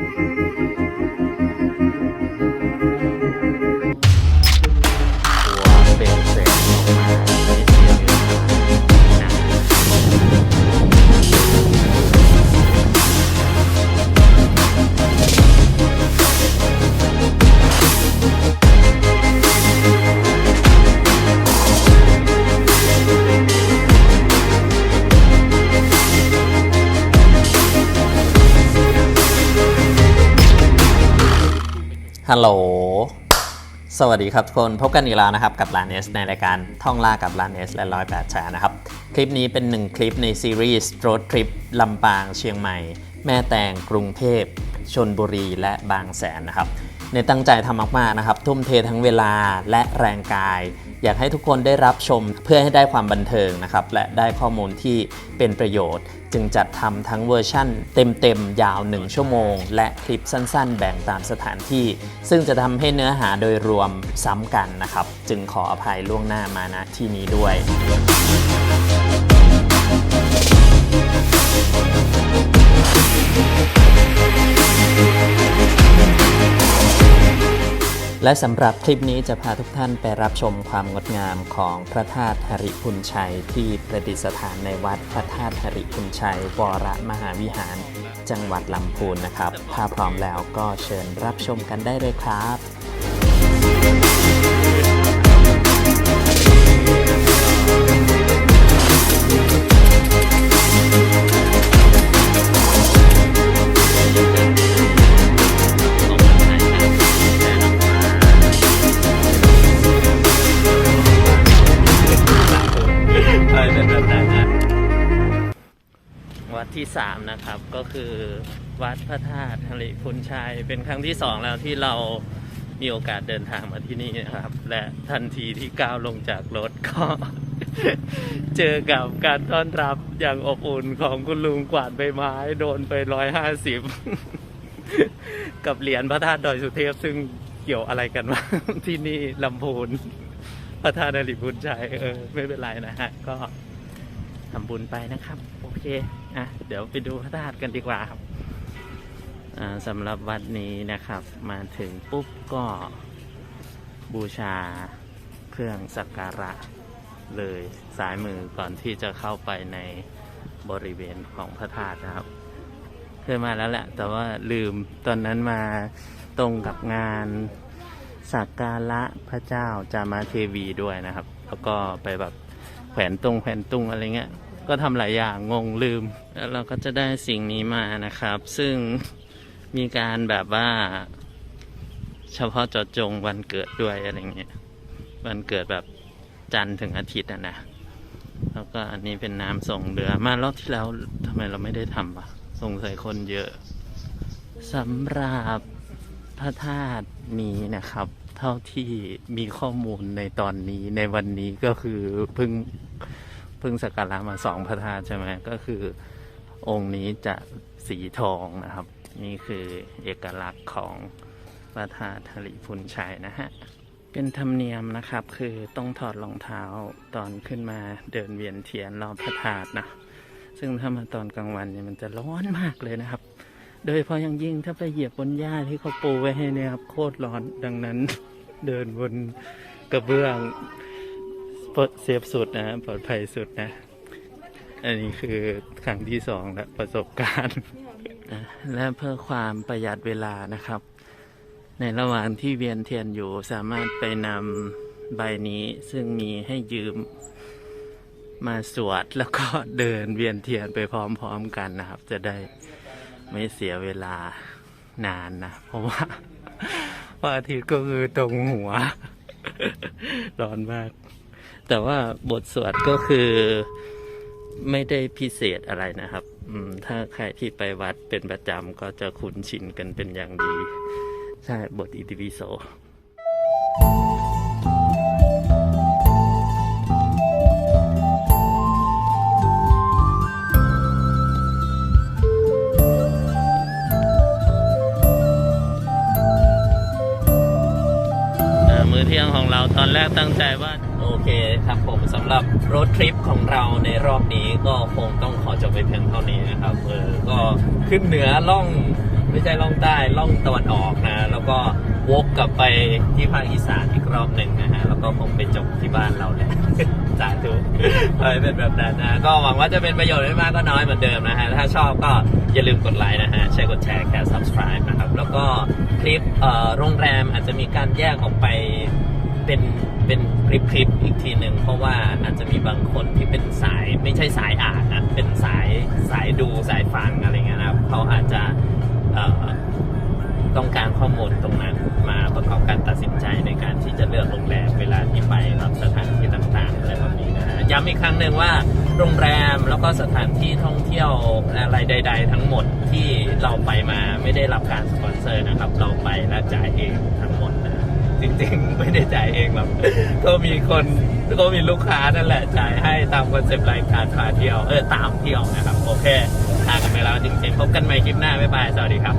ตัว ฮัลโหล สวัสดีครับทุกคน พบกันอีกแล้วนะครับ กับลานเอสในรายการท่องล่ากับลานเอสและร้อยแปดแชร์นะครับ คลิปนี้เป็นหนึ่งคลิปในซีรีส์รถทริปลำปางเชียงใหม่ แม่แตงกรุงเทพชนบุรีและบางแสนนะครับ ในตั้งใจทำมากๆนะครับ ทุ่มเททั้งเวลาและแรงกาย อยากให้ทุกคนได้รับชมเพื่อให้ได้ความบันเทิงนะครับ และได้ข้อมูลที่เป็นประโยชน์ จึงจัดทำทั้งเวอร์ชั่น เต็มๆ ยาว 1 ชั่วโมง และคลิปสั้นๆ แบ่งตามสถานที่ ซึ่งจะทำให้เนื้อหาโดยรวมซ้ำกันนะครับ จึงขออภัยล่วงหน้ามาณที่นี้ด้วย และสำหรับคลิปนี้จะพาทุกท่านไปรับชมความงดงามของพระธาตุหริพุนชัย ที่ประดิษฐานในวัดพระธาตุหริพุนชัย วรมหาวิหาร จังหวัดลำพูนนะครับ ถ้าพร้อมแล้วก็เชิญรับชมกันได้เลยครับ วัดที่สามนะครับ ก็คือวัดพระธาตุหริพุนชัย เป็นครั้งที่สองแล้วที่เรามีโอกาสเดินทางมาที่นี่นะครับ และทันทีที่ก้าวลงจากรถก็ เจอกับการต้อนรับอย่างอบอุ่นของคุณลุงกวาดใบไม้ โดนไปร้อยห้าสิบกับเหรียญพระธาตุดอยสุเทพซึ่งเกี่ยวอะไรกันวะที่นี่ลำพูนพระธาตุนริบุญชัยเออไม่เป็นไรนะฮะก็ทำบุญไปนะครับ โอเค อะเดี๋ยวไปดูพระธาตุกันดีกว่าครับสำหรับวัดนี้นะครับ มาถึงปุ๊บก็บูชาเครื่องสักการะเลยซ้ายมือก่อนที่จะเข้าไปในบริเวณของพระธาตุนะครับ เคยมาแล้วแหละ แต่ว่าลืมตอนนั้นมาตรงกับงานสักการะพระเจ้าจามาเทวีด้วยนะครับ แล้วก็ไปแบบแขวนตรงแขวนตุงอะไรเงี้ย ก็ทำหลายอย่างงงลืม แล้วเราก็จะได้สิ่งนี้มานะครับ ซึ่งมีการแบบว่า เฉพาะเจาะจงวันเกิดด้วยอะไรเงี้ยวันเกิดแบบจันทร์ถึงอาทิตย์อะนะแล้วก็อันนี้เป็นน้ำส่งเรือ มารอบที่แล้วทำไมเราไม่ได้ทำวะสงสัยคนเยอะสำหรับพระธาตุนี้นะครับ เท่าที่มีข้อมูลในตอนนี้ในวันนี้ก็คือเพิ่ง เพิ่งสักการะมาสองพระธาตุใช่ไหมก็คือองค์นี้จะสีทองนะครับ นี่คือเอกลักษณ์ของพระธาตุธริพุนชัยนะฮะเป็นธรรมเนียมนะครับ คือต้องถอดรองเท้าตอนขึ้นมาเดินเวียนเทียนรอบพระธาตุนะซึ่งถ้ามาตอนกลางวันเนี่ยมันจะร้อนมากเลยนะครับ โดยเฉพาะอย่างยิ่งถ้าไปเหยียบบนหญ้าที่เขาปูไว้ให้เนี่ยครับโคตรร้อนดังนั้น เดินบนกระเบื้อง เซฟสุดนะ ปลอดภัยสุดนะ อันนี้คือครั้งที่สองแล้วประสบการณ์ และเพื่อความประหยัดเวลานะครับ ในระหว่างที่เวียนเทียนอยู่สามารถไปนำใบนี้ซึ่งมีให้ยืมมาสวดแล้วก็เดินเวียนเทียนไปพร้อมๆกันนะครับ จะได้ไม่เสียเวลานานนะ เพราะว่าพระอาทิตย์ก็คือตรงหัว ร้อนมาก แต่ว่าบทสวดก็คือไม่ได้พิเศษอะไรนะครับ อืม ถ้าใครที่ไปวัดเป็นประจำก็จะคุ้นชินกันเป็นอย่างดี ใช่บทอิติปิโสอ่มื้อเที่ยงของเราตอนแรกตั้งใจว่า คครับผมสำหรับรถทริปของเราในรอบนี้ก็คงต้องขอจบไปเพียงเท่านี้นะครับเออก็ขึ้นเหนือล่องไม่ใช่ล่องใต้ล่องตะวันออกนะ แล้วก็วกกลับไปที่ภาคอีสานอีกรอบหนึ่งนะฮะแล้วก็คงไปจบที่บ้านเราแหละสาธุเอ้ยเป็นแบบนั้นนะก็หวังว่าจะเป็นประโยชน์ไม่มากก็น้อยเหมือนเดิมนะฮะถ้าชอบก็อย่าลืมกดไลค์นะฮะใช่กดแชร์แค่ subscribe นะครับแล้วก็คลิปโรงแรมอาจจะมีการแยกออกไป เป็นเป็นคลิปคลิปอีกทีหนึ่งเพราะว่าอาจจะมีบางคนที่เป็นสายไม่ใช่สายอ่านนะเป็นสายสายดูสายฟังอะไรเงี้ยนะครับเขาอาจจะต้องการข้อมูลตรงนั้นมาประกอบการตัดสินใจในการที่จะเลือกโรงแรมเวลาที่ไปรับสถานที่ต่างๆอะไรแบบนี้นะย้ำอีกครั้งหนึ่งว่าโรงแรมแล้วก็สถานที่ท่องเที่ยวอะไรใด ๆ ทั้งหมดที่เราไปมาไม่ได้รับการสปอนเซอร์นะครับ เราไปและจ่ายเองทั้งหมดนะ จริงๆ ไม่ได้จ่ายเองหรอกก็มีคนก็มีลูกค้านั่นแหละจ่ายให้ตามคอนเซปต์รายการพาเที่ยวเออตามเที่ยวนะครับ โอเคทากันไปแล้วจริงๆพบกันใหม่คลิปหน้าบ๊ายบายสวัสดีครับ